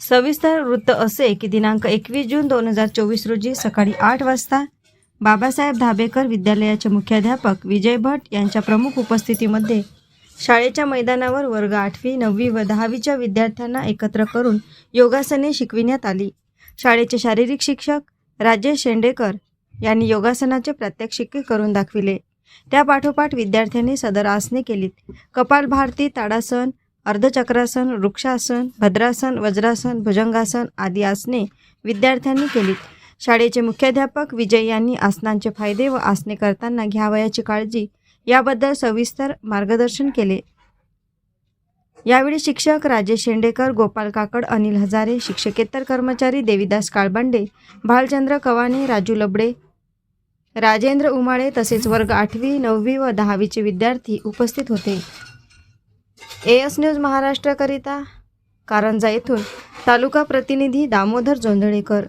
सविस्तर वृत्त असे की दिनांक एकवीस जून दोन हजार चोवीस रोजी सकाळी आठ वाजता बाबासाहेब धाबेकर विद्यालयाचे मुख्याध्यापक विजय भट यांच्या प्रमुख उपस्थितीमध्ये शाळेच्या मैदानावर वर्ग आठवी नववी व दहावीच्या विद्यार्थ्यांना एकत्र करून योगासने शिकविण्यात आली. शाळेचे शारीरिक शिक्षक राजेश शेंडेकर यांनी योगासनाचे प्रात्यक्षिके करून दाखविले. त्या पाठोपाठ विद्यार्थ्यांनी सदर आसने केलीत. कपालभारती ताडासन अर्धचक्रासन वृक्षासन भद्रासन वज्रासन भुजंगासन आदी आसने विद्यार्थ्यांनी केलीत. शाळेचे मुख्याध्यापक विजय यांनी आसनांचे फायदे व आसने करताना घ्यावयाची काळजी याबद्दल सविस्तर मार्गदर्शन केले. यावेळी शिक्षक राजेश शेंडेकर गोपाल काकड अनिल हजारे शिक्षकेतर कर्मचारी देविदास काळबांडे भालचंद्र कवाने राजू लबडे राजेंद्र उमाळे तसेच वर्ग आठवी नववी व दहावीचे विद्यार्थी उपस्थित होते. एस न्यूज महाराष्ट्राकरिता कारंजा येथून तालुका प्रतिनिधी दामोदर जोंधळेकर.